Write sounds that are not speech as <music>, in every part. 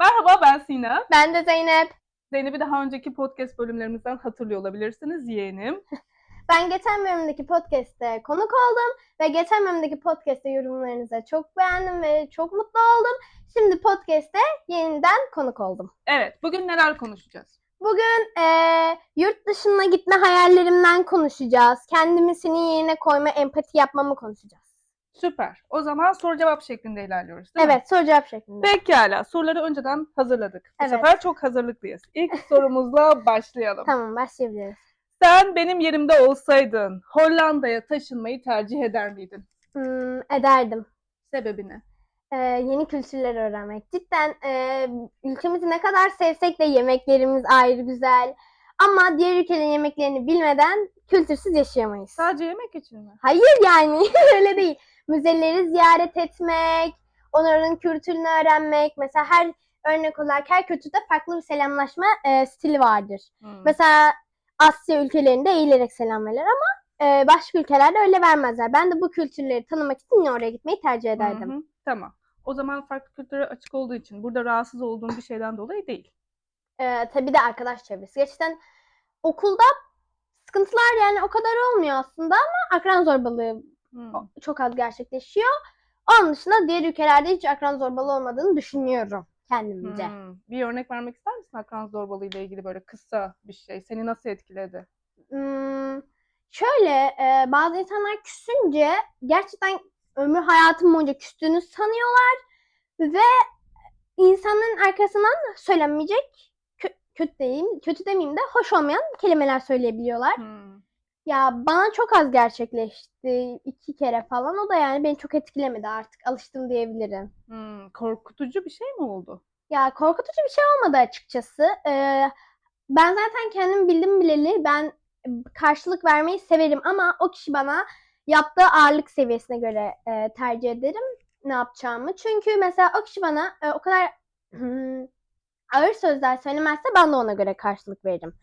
Merhaba ben Sina. Ben de Zeynep. Zeynep'i daha önceki podcast bölümlerimizden hatırlıyor olabilirsiniz yeğenim. <laughs> Ben geçen bölümdeki podcast'te konuk oldum ve geçen bölümdeki podcast'te yorumlarınızı çok beğendim ve çok mutlu oldum. Şimdi podcast'te yeniden konuk oldum. Evet bugün neler konuşacağız? Bugün eee, yurt dışına gitme hayallerimden konuşacağız. Kendimi senin yerine koyma, empati yapmamı konuşacağız. Süper. O zaman soru cevap şeklinde ilerliyoruz değil mi? Evet, soru cevap şeklinde. Pekala. Soruları önceden hazırladık. Bu Evet. sefer çok hazırlıklıyız. İlk <laughs> sorumuzla başlayalım. Tamam, başlayabiliriz. Sen benim yerimde olsaydın Hollanda'ya taşınmayı tercih eder miydin? Hmm, ederdim. Sebebi ne? Eee, yeni kültürler öğrenmek. Cidden eee, ülkemizi ne kadar sevsek de yemeklerimiz ayrı güzel. Ama diğer ülkelerin yemeklerini bilmeden kültürsüz yaşayamayız. Sadece yemek için mi? Hayır yani <laughs> öyle değil. Müzeleri ziyaret etmek, onların kültürünü öğrenmek. Mesela her örnek olarak her kültürde farklı bir selamlaşma eee, stili vardır. Hmm. Mesela Asya ülkelerinde eğilerek selam verirler ama eee, başka ülkelerde öyle vermezler. Ben de bu kültürleri tanımak için oraya gitmeyi tercih ederdim. Hı hı, Tamam. O zaman farklı kültüre açık olduğu için burada rahatsız olduğun bir şeyden dolayı değil. Ee, tabii de arkadaş çevresi. Gerçekten okulda sıkıntılar yani o kadar olmuyor aslında ama akran zorbalığı Hmm. çok az gerçekleşiyor. Onun dışında diğer ülkelerde hiç akran zorbalığı olmadığını düşünüyorum kendimce. Hmm. Bir örnek vermek ister misin akran zorbalığı ile ilgili böyle kısa bir şey? Seni nasıl etkiledi? Hmm, şöyle e, bazı insanlar küsünce gerçekten ömür hayatım boyunca küstüğünü sanıyorlar ve insanların arkasından söylenmeyecek kö- kötü diyeyim, kötü demeyeyim de hoş olmayan kelimeler söyleyebiliyorlar. Hmm. Ya bana çok az gerçekleşti. iki kere falan. O da yani beni çok etkilemedi artık. Alıştım diyebilirim. Hmm. Korkutucu bir şey mi oldu? Ya korkutucu bir şey olmadı açıkçası. Ee, ben zaten kendim bildim bileli ben karşılık vermeyi severim ama o kişi bana yaptığı ağırlık seviyesine göre e, tercih ederim ne yapacağımı. Çünkü mesela o kişi bana e, o kadar <clears throat> ağır sözler söylemezse ben de ona göre karşılık veririm.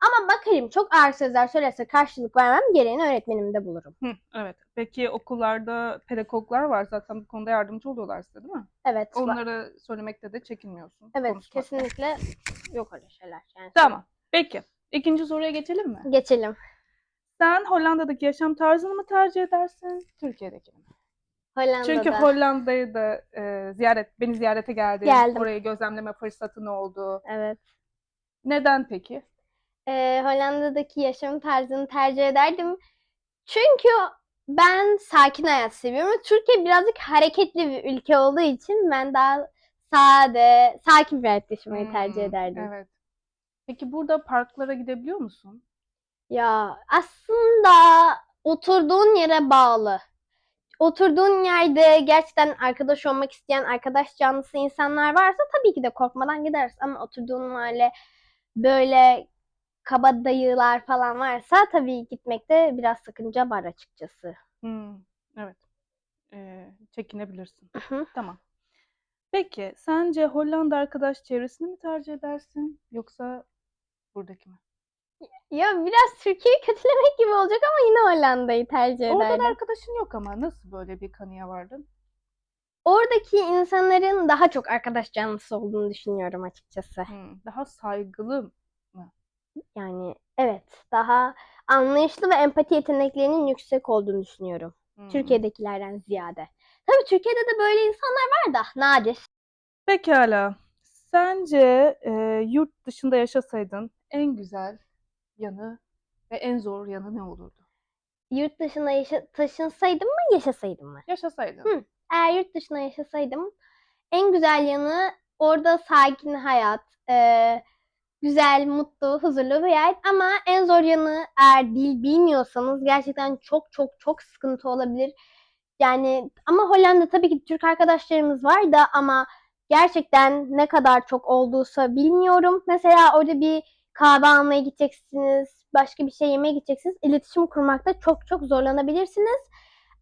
Ama bakarım çok ağır sözler söylerse karşılık vermem gereğini öğretmenimde bulurum. Hı, evet. Peki okullarda pedagoglar var zaten bu konuda yardımcı oluyorlar size değil mi? Evet. va- Onları söylemekte de çekinmiyorsun. Evet konuşmakta. kesinlikle yok öyle şeyler. Yani Tamam. Peki. İkinci soruya geçelim mi? Geçelim. Sen Hollanda'daki yaşam tarzını mı tercih edersin, Türkiye'dekini mi? Hollanda'da. Çünkü Hollanda'yı da e, ziyaret, beni ziyarete geldin. Geldim. Orayı gözlemleme fırsatın oldu. Evet. Neden peki? Ee, Hollanda'daki yaşam tarzını tercih ederdim. Çünkü ben sakin hayat seviyorum. Türkiye birazcık hareketli bir ülke olduğu için ben daha sade, sakin bir hayat yaşamayı tercih Hmm, ederdim. Evet. Peki burada parklara gidebiliyor musun? Ya aslında oturduğun yere bağlı. Oturduğun yerde gerçekten arkadaş olmak isteyen arkadaş canlısı insanlar varsa tabii ki de korkmadan gideriz. Ama oturduğun mahalle böyle kabadayılar falan varsa tabii gitmekte biraz sakınca var açıkçası. Hmm, evet. Ee, çekinebilirsin. Tamam. Peki, sence Hollanda arkadaş çevresini mi tercih edersin yoksa buradaki mi? Ya biraz Türkiye'yi kötülemek gibi olacak ama yine Hollanda'yı tercih Orada da ederdim. arkadaşın yok ama nasıl böyle bir kanıya vardın? Oradaki insanların daha çok arkadaş canlısı olduğunu düşünüyorum açıkçası. Hmm, daha saygılı. Yani evet daha anlayışlı ve empati yeteneklerinin yüksek olduğunu düşünüyorum. Hmm. Türkiye'dekilerden ziyade. Tabii Türkiye'de de böyle insanlar var da nadir. Pekala. Sence e, yurt dışında yaşasaydın en güzel yanı ve en zor yanı ne olurdu? Yurt dışına yaşa- taşınsaydım mı yaşasaydım mı? Yaşasaydın. Hı. Eğer yurt dışına yaşasaydım en güzel yanı orada sakin hayat, e, güzel, mutlu, huzurlu bir hayat ama en zor yanı eğer dil bilmiyorsanız gerçekten çok çok çok sıkıntı olabilir. Yani ama Hollanda tabii ki Türk arkadaşlarımız var da ama gerçekten ne kadar çok olduysa bilmiyorum. Mesela orada bir kahve almaya gideceksiniz, başka bir şey yemeye gideceksiniz. İletişim kurmakta çok çok zorlanabilirsiniz.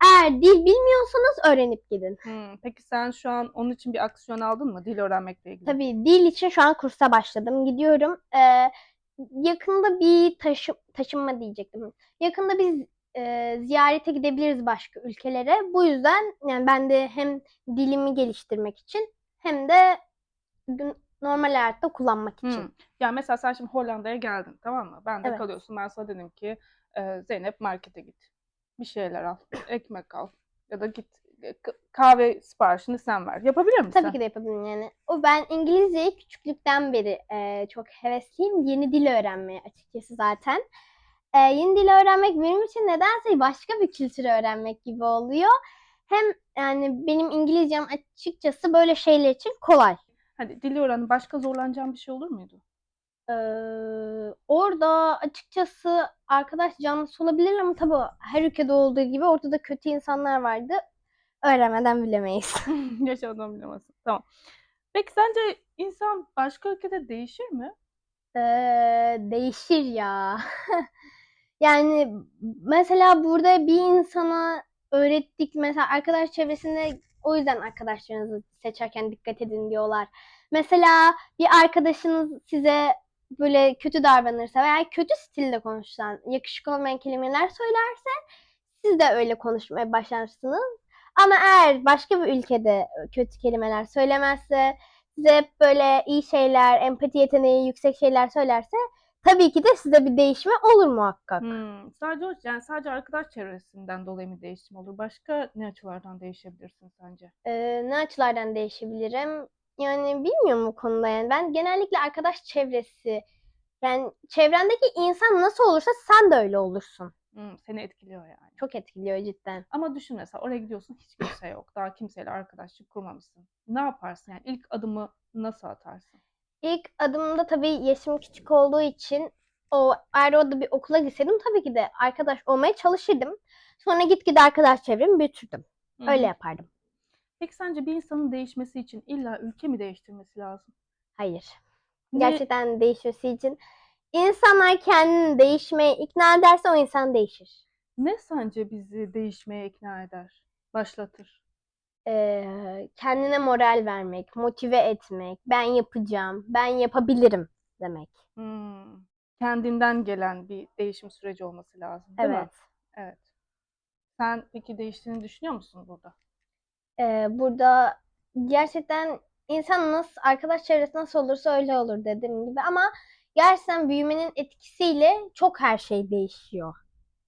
Eğer dil bilmiyorsanız öğrenip gidin. Hmm, Peki sen şu an onun için bir aksiyon aldın mı dil öğrenmekle ilgili? Tabii dil için şu an kursa başladım. Gidiyorum. Ee, yakında bir taşı, taşınma diyecektim. Yakında biz e, ziyarete gidebiliriz başka ülkelere. Bu yüzden yani ben de hem dilimi geliştirmek için hem de normal hayatta kullanmak için. Hmm. Yani mesela sen şimdi Hollanda'ya geldin tamam mı? Ben de Evet. kalıyorsun. Ben sana dedim ki e, Zeynep markete git. Bir şeyler al. Ekmek al. Ya da git e, kahve siparişini sen ver. Yapabilir misin? Tabii ki de yapabilirim yani. O ben İngilizceyi küçüklükten beri e, çok hevesliyim. Yeni dil öğrenmeye açıkçası zaten. E, yeni dil öğrenmek benim için nedense başka bir kültürü öğrenmek gibi oluyor. Hem yani benim İngilizcem açıkçası böyle şeyler için kolay. Hadi dili öğren. Başka zorlanacağın bir şey olur muydu? Ee, orada açıkçası arkadaş canlısı olabilir ama tabii her ülkede olduğu gibi orada da kötü insanlar vardı. Öğrenmeden bilemeyiz. <laughs> Yaşadan bilemezsin. Tamam. Peki sence insan başka ülkede değişir mi? Ee, değişir ya. <laughs> Yani mesela burada bir insana öğrettik mesela arkadaş çevresinde o yüzden arkadaşlarınızı seçerken dikkat edin diyorlar. Mesela bir arkadaşınız size böyle kötü davranırsa veya kötü stilde konuşsan, yakışık olmayan kelimeler söylerse siz de öyle konuşmaya başlarsınız. Ama eğer başka bir ülkede kötü kelimeler söylemezse, size hep böyle iyi şeyler, empati yeteneği yüksek şeyler söylerse tabii ki de size bir değişme olur muhakkak. Hmm, sadece yani sadece arkadaş çevresinden dolayı mı değişim olur? Başka ne açılardan değişebilirsin sence? Ee, ne açılardan değişebilirim? Yani bilmiyorum bu konuda yani. Ben genellikle arkadaş çevresi, yani çevrendeki insan nasıl olursa sen de öyle olursun. Hmm, seni etkiliyor yani. Çok etkiliyor cidden. Ama düşün mesela oraya gidiyorsun hiç kimse yok. Daha kimseyle arkadaşlık kurmamışsın. Ne yaparsın yani ilk adımı nasıl atarsın? İlk adımda tabii yaşım küçük olduğu için o eğer orada bir okula gitseydim tabii ki de arkadaş olmaya çalışırdım. Sonra gitgide arkadaş çevremi büyütürdüm. Hı Öyle yapardım. Peki sence bir insanın değişmesi için illa ülke mi değiştirmesi lazım? Hayır. Ne- Gerçekten değişmesi için insanlar kendini değişmeye ikna ederse o insan değişir. Ne sence bizi değişmeye ikna eder, başlatır? Ee, kendine moral vermek, motive etmek, ben yapacağım, ben yapabilirim demek. Hmm, Kendinden gelen bir değişim süreci olması lazım, değil mi? Evet. Evet. Sen peki değiştiğini düşünüyor musun burada? Ee, burada gerçekten insan nasıl, arkadaş çevresi nasıl olursa öyle olur dediğim gibi ama gerçekten büyümenin etkisiyle çok her şey değişiyor.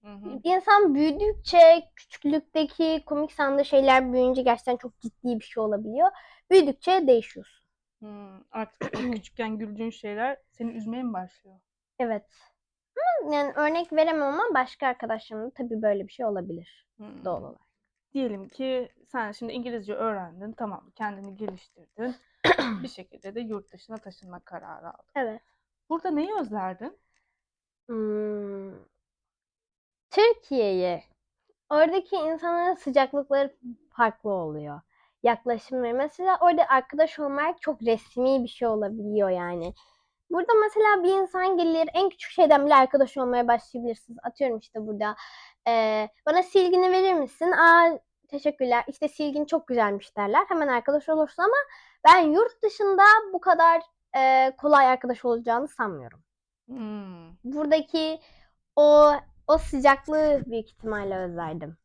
Hı hı. İnsan büyüdükçe küçüklükteki komik sandığı şeyler büyüyünce gerçekten çok ciddi bir şey olabiliyor. Büyüdükçe değişiyorsun. Hmm, Artık <clears throat> küçükken güldüğün şeyler seni üzmeye mi başlıyor? Evet. Ama yani örnek veremem ama başka arkadaşlarımda tabii böyle bir şey olabilir Hmm. doğal olarak. Diyelim ki sen şimdi İngilizce öğrendin, tamam? Kendini geliştirdin. <clears throat> Bir şekilde de yurt dışına taşınma kararı aldın. Evet. Burada neyi özlerdin? Hmm. Türkiye'yi. Oradaki insanların sıcaklıkları farklı oluyor. Yaklaşımları. Mesela orada arkadaş olmak çok resmi bir şey olabiliyor yani. Burada mesela bir insan gelir en küçük şeyden bile arkadaş olmaya başlayabilirsiniz. Atıyorum işte burada eee, bana silgini verir misin? Aa teşekkürler. İşte silgin çok güzelmiş derler. Hemen arkadaş olursun ama ben yurt dışında bu kadar eee, kolay arkadaş olacağını sanmıyorum Hmm. buradaki o o sıcaklığı büyük ihtimalle özlerdim.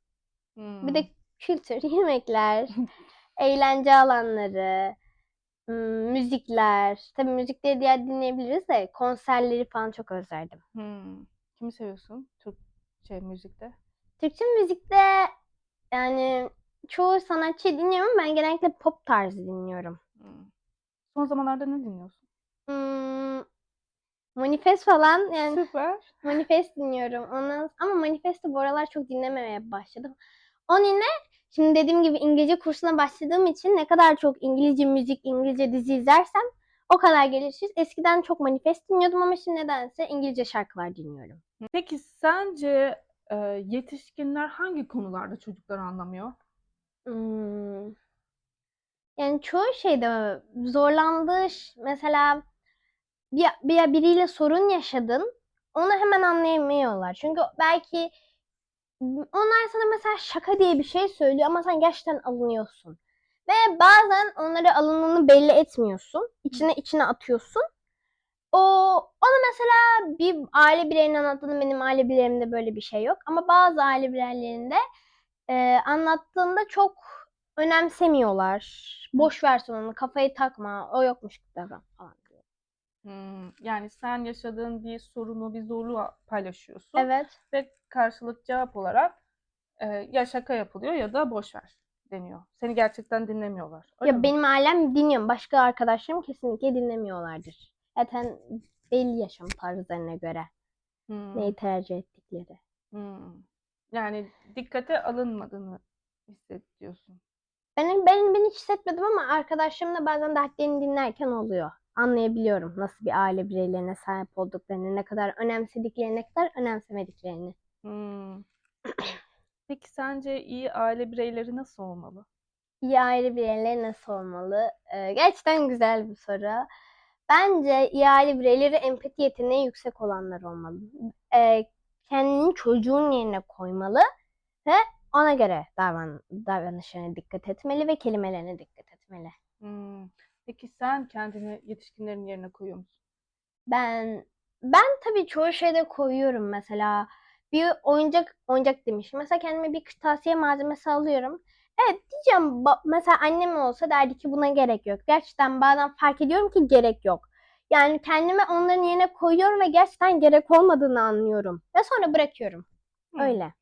Hmm. Bir de kültür, <laughs> yemekler, <laughs> eğlence alanları, müzikler. Tabii müzikleri diğer dinleyebiliriz de konserleri falan çok özlerdim. Hmm. Kimi seviyorsun Türk şey müzikte? Türkçe müzikte yani çoğu sanatçı dinliyorum. Ben genellikle pop tarzı dinliyorum. Hmm. Son zamanlarda ne dinliyorsun? Hmm, Manifest falan yani Süper. Manifest dinliyorum. Ondan ama Manifest'i bu aralar çok dinlememeye başladım. Onun yine şimdi dediğim gibi İngilizce kursuna başladığım için ne kadar çok İngilizce müzik, İngilizce dizi izlersem o kadar gelişir. Eskiden çok Manifest dinliyordum ama şimdi nedense İngilizce şarkılar dinliyorum. Peki sence e, yetişkinler hangi konularda çocukları anlamıyor? Hmm. Yani çoğu şeyde zorlandığı mesela bir, bir biriyle sorun yaşadın onu hemen anlayamıyorlar. Çünkü belki onlar sana mesela şaka diye bir şey söylüyor ama sen gerçekten alınıyorsun. Ve bazen onlara alındığını belli etmiyorsun. İçine içine atıyorsun. O ona mesela bir aile bireyinin anlattığında benim aile bireyimde böyle bir şey yok. Ama bazı aile bireylerinde e, anlattığında çok önemsemiyorlar. Boş ver sonunu, kafayı takma, o yokmuş gibi falan. Hmm, yani sen yaşadığın bir sorunu, bir zorluğu paylaşıyorsun Evet. ve karşılık cevap olarak e, ya şaka yapılıyor ya da boş ver deniyor. Seni gerçekten dinlemiyorlar. Öyle Ya mi? benim ailem dinliyor. Başka arkadaşlarım kesinlikle dinlemiyorlardır. Zaten belli yaşam tarzlarına göre Hmm, neyi tercih ettikleri. hmm. Yani dikkate alınmadığını hissediyorsun. Ben, ben, ben hiç hissetmedim ama arkadaşlarımla bazen dertlerini dinlerken oluyor. Anlayabiliyorum nasıl bir aile bireylerine sahip olduklarını, ne kadar önemsediklerini, ne kadar önemsemediklerini. Hmm. <clears throat> Peki sence iyi aile bireyleri nasıl olmalı? İyi aile bireyleri nasıl olmalı? Ee, gerçekten güzel bir soru. Bence iyi aile bireyleri empati yeteneği yüksek olanlar olmalı. Ee, kendini çocuğun yerine koymalı ve ona göre davran davranışlarına dikkat etmeli ve kelimelerine dikkat etmeli. Hmm. Peki sen kendini yetişkinlerin yerine koyuyor musun? Ben ben tabii çoğu şeyde koyuyorum mesela. Bir oyuncak oyuncak demişim. Mesela kendime bir kırtasiye malzemesi alıyorum. Evet diyeceğim mesela annem olsa derdi ki buna gerek yok. Gerçekten bazen fark ediyorum ki gerek yok. Yani kendimi onların yerine koyuyorum ve gerçekten gerek olmadığını anlıyorum. Ve sonra bırakıyorum. Hmm. Öyle.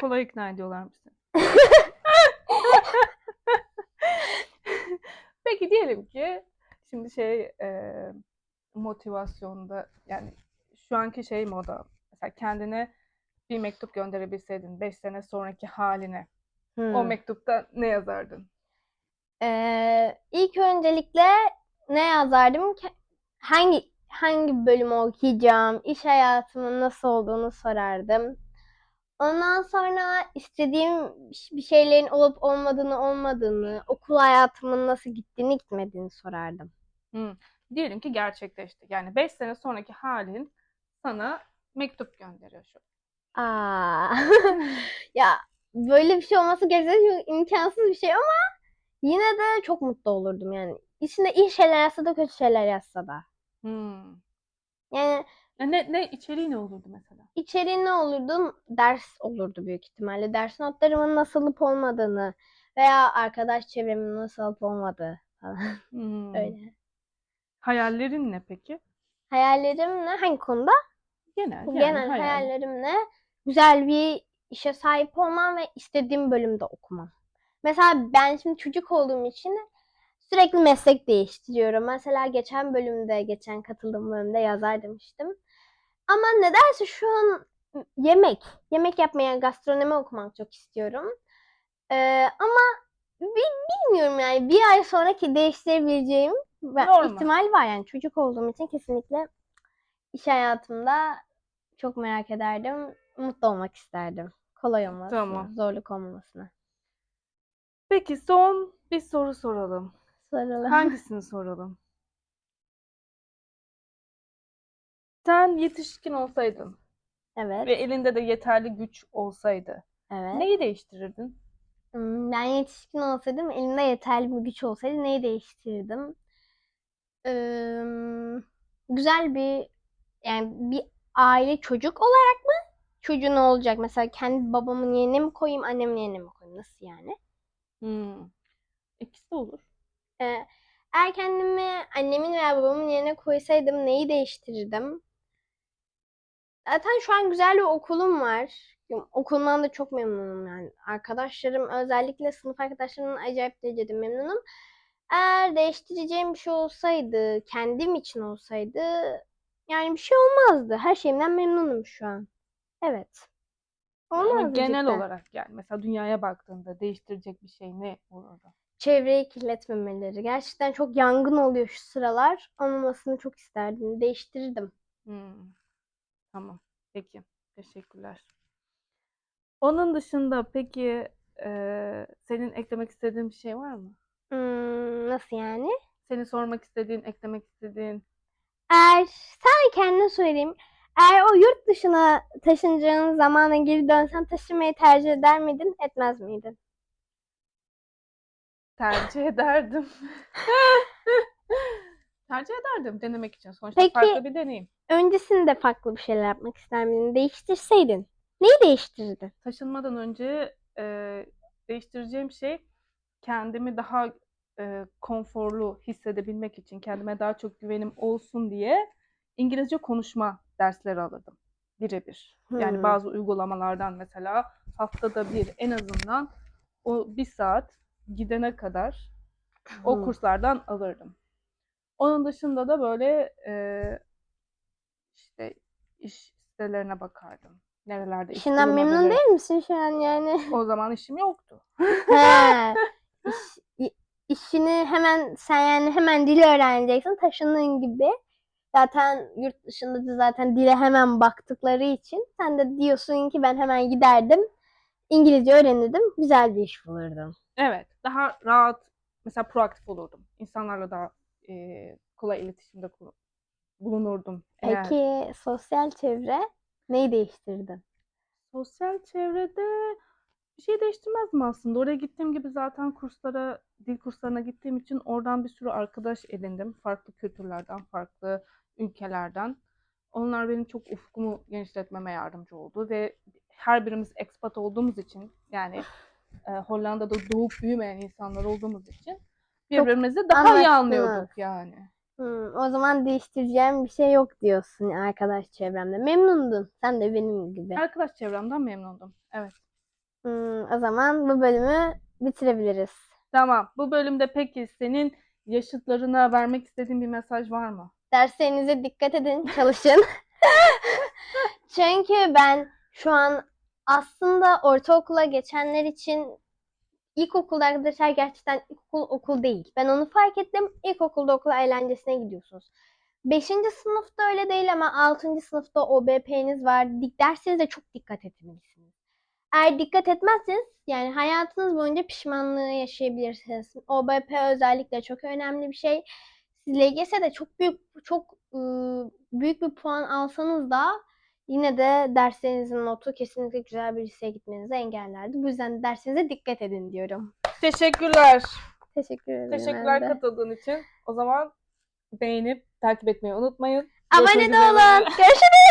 Kolay ikna ediyorlar mısın? <laughs> Peki diyelim ki şimdi şey e, motivasyonda yani şu anki şey moda mesela kendine bir mektup gönderebilseydin 5 sene sonraki haline o Hmm. mektupta ne yazardın? Ee, ilk öncelikle ne yazardım hangi hangi bölümü okuyacağım, iş hayatımın nasıl olduğunu sorardım. Ondan sonra istediğim bir şeylerin olup olmadığını olmadığını, okul hayatımın nasıl gittiğini gitmediğini sorardım. Hmm. Diyelim ki gerçekleşti. Yani 5 sene sonraki halin sana mektup gönderiyor şu. Aa, <laughs> ya böyle bir şey olması gerçekten çok imkansız bir şey ama yine de çok mutlu olurdum yani. İçinde iyi şeyler yazsa da kötü şeyler yazsa da. Hmm. Yani Ya ne, ne içeriği ne olurdu mesela? İçeriği ne olurdu? Ders olurdu büyük ihtimalle. Ders notlarımın nasıl olup olmadığını veya arkadaş çevremin nasıl olup olmadığı falan. Hmm. <laughs> Öyle. Hayallerin ne peki? Hayallerim ne? Hangi konuda? Genel yani Genel hayal. hayallerim ne? Güzel bir işe sahip olmam ve istediğim bölümde okumam. Mesela ben şimdi çocuk olduğum için sürekli meslek değiştiriyorum. Mesela geçen bölümde, geçen katıldığım bölümde yazar demiştim. Ama nedense şu an yemek, yemek yapmaya, gastronomi okumak çok istiyorum. Ee, ama bi- bilmiyorum yani bir ay sonraki değiştirebileceğim Normal. ihtimal var yani çocuk olduğum için kesinlikle iş hayatımda çok merak ederdim. Mutlu olmak isterdim. Kolay olmasını, Tamam. zorluk olmamasını. Peki son bir soru soralım. Soralım. Hangisini <laughs> soralım? Sen yetişkin olsaydın Evet, ve elinde de yeterli güç olsaydı evet. neyi değiştirirdin? Hmm, Ben yetişkin olsaydım, elimde yeterli bir güç olsaydı neyi değiştirirdim? Eee, güzel bir yani bir aile çocuk olarak? Çocuğun olacak. Mesela kendi babamın yerine mi koyayım, annemin yerine mi koyayım? Nasıl yani? Hmm. İkisi de olur. Ee, eğer kendimi annemin veya babamın yerine koysaydım neyi değiştirirdim? Zaten şu an güzel bir okulum var. Okulumdan da çok memnunum yani. Arkadaşlarım özellikle sınıf arkadaşlarımın acayip derecede memnunum. Eğer değiştireceğim bir şey olsaydı, kendim için olsaydı yani bir şey olmazdı. Her şeyimden memnunum şu an. Evet. Ama Olmazdı genel cidden. olarak yani mesela dünyaya baktığında değiştirecek bir şey ne olurdu? Çevreyi kirletmemeleri. Gerçekten çok yangın oluyor şu sıralar. Olmamasını çok isterdim. Değiştirirdim. Hmm. Tamam. Peki. Teşekkürler. Onun dışında peki eee, senin eklemek istediğin bir şey var mı? Hmm, nasıl yani? Seni sormak istediğin, eklemek istediğin. Eğer sen kendine söyleyeyim. Eğer o yurt dışına taşınacağın zamana geri dönsen taşınmayı tercih eder miydin, etmez miydin? Tercih <laughs> ederdim. Tercih ederdim denemek için. Sonuçta Peki- farklı bir deneyim. Öncesinde farklı bir şeyler yapmak ister miydin? Değiştirseydin. Neyi değiştirirdin? Taşınmadan önce e, değiştireceğim şey kendimi daha e, konforlu hissedebilmek için, kendime daha çok güvenim olsun diye İngilizce konuşma dersleri alırdım. Birebir. Yani Hmm. bazı uygulamalardan mesela haftada bir en azından o bir saat gidene kadar o Hmm. kurslardan alırdım. Onun dışında da böyle e, işte iş sitelerine bakardım. Nerelerde iş İşinden memnun değil misin şu an yani? O zaman işim yoktu. <laughs> He. İş- işini hemen sen yani hemen dil öğreneceksin taşındığın gibi. Zaten yurt dışında da zaten dile hemen baktıkları için sen de diyorsun ki ben hemen giderdim. İngilizce öğrenirdim. Güzel bir iş bulurdum. Evet, daha rahat, mesela proaktif olurdum. İnsanlarla daha e, kolay iletişimde bulunurdum. Eğer Peki sosyal çevre neyi değiştirdin? sosyal çevrede bir şey değiştirmezdim aslında. Oraya gittiğim gibi zaten kurslara, dil kurslarına gittiğim için oradan bir sürü arkadaş edindim. Farklı kültürlerden, farklı ülkelerden. Onlar benim çok ufkumu genişletmeme yardımcı oldu ve her birimiz expat olduğumuz için yani e, Hollanda'da doğup büyümeyen insanlar olduğumuz için birbirimizi daha iyi anlaştınız. anlıyorduk yani. Hmm, o zaman değiştireceğim bir şey yok diyorsun arkadaş çevremde. Memnundun. Sen de benim gibi. Arkadaş çevremden memnundum. Evet. Hmm, o zaman bu bölümü bitirebiliriz. Tamam. Bu bölümde peki senin yaşıtlarına vermek istediğin bir mesaj var mı? Derslerinize dikkat edin, çalışın. <laughs> Çünkü ben şu an aslında ortaokula geçenler için ilkokulda arkadaşlar gerçekten ilkokul okul değil. Ben onu fark ettim. İlkokulda okul eğlencesine gidiyorsunuz. Beşinci sınıfta öyle değil ama altıncı sınıfta OBP'niz var. Derslerinizde çok dikkat etmelisiniz. Eğer dikkat etmezseniz yani hayatınız boyunca pişmanlığı yaşayabilirsiniz. OBP özellikle çok önemli bir şey. Siz LGS'de çok büyük çok ıı, büyük bir puan alsanız da yine de derslerinizin notu kesinlikle güzel bir liseye gitmenizi engellerdi. Bu yüzden derslerinize dikkat edin diyorum. Teşekkürler. Teşekkür ederim. Teşekkürler ben de. katıldığın için. O zaman beğenip takip etmeyi unutmayın. Abone de olun. Görüşürüz.